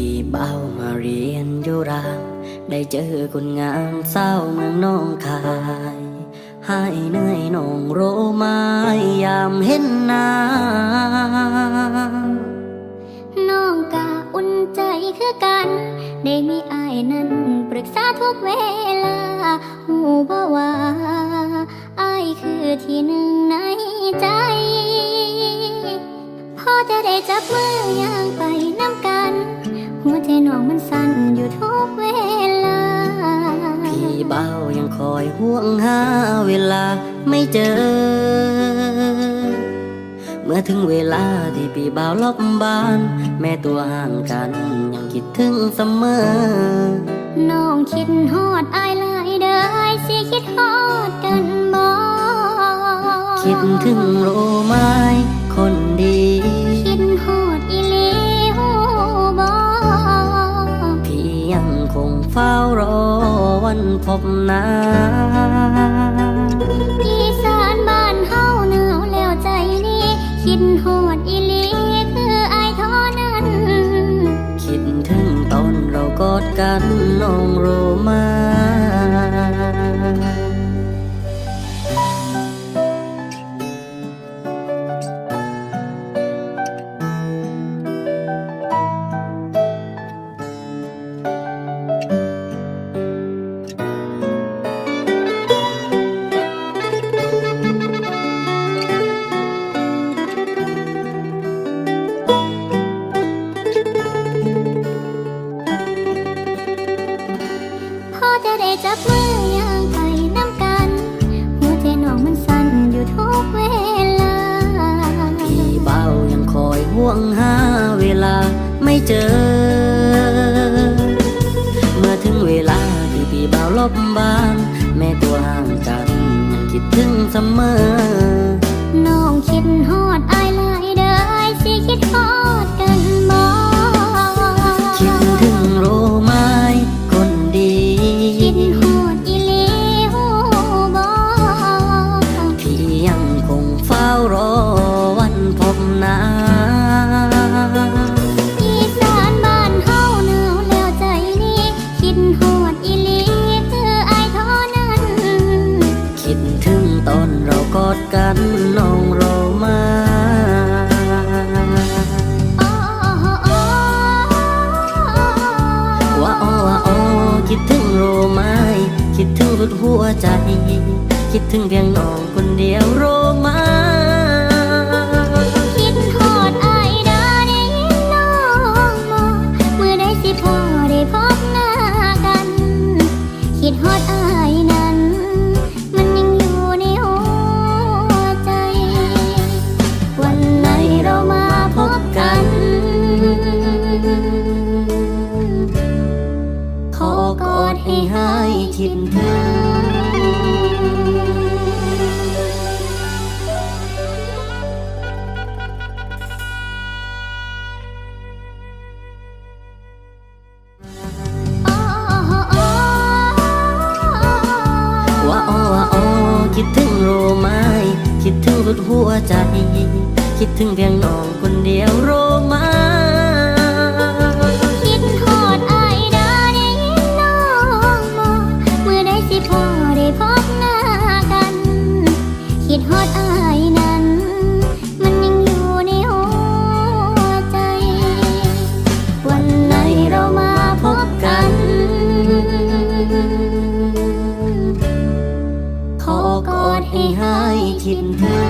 พี่เบ้ามาเรียนอยู่รามได้เจอคนงามเศร้าเมืองน้องคายหายเหนื่อยน้องโรมายามเห็นหน้าน้องกะอุ่นใจคือกัน ได้มีอายนั้นปรึกษาทุกเวลาหูบ่ว่าอายคือที่หนึ่งในใจ พอจะได้จับมือย่างไป หัวใจน้องมันสั่นอยู่ทุกเวลา พี่เบ้ายังคอยห่วงหาเวลาไม่เจอ เมื่อถึงเวลาที่พี่เบ้าล็อกบ้าน แม่ตัวห่างกัน ยังคิดถึงเสมอ น้องคิดฮอดอายหลายเด้ออายสิคิดฮอดกันบ่คิดถึงรู้ไหม งคงเฝ้ารอวันพบหน้าอีสานบ้านเฮาหนาวแล้วใจนี้คิดหอดอีลีคืออายเท่อนั้น คิดถึงตอนเรากอดกันน้องโรมา จับมือย่างไปน้ำกัน หัวใจน้องมันสั่นอยู่ทุกเวลา พี่เบายังคอยห่วงหาเวลาไม่เจอ เมื่อถึงเวลาที่พี่เบาลบบ้านแม่ตัวห่างกันยังคิดถึงเสมอ ใจ คิดถึงเพียงน้อง คิดถึงโรไม้คิดถึงรุดหัวใจ คิดถึงเพียงน้องคนเดียวโร คิด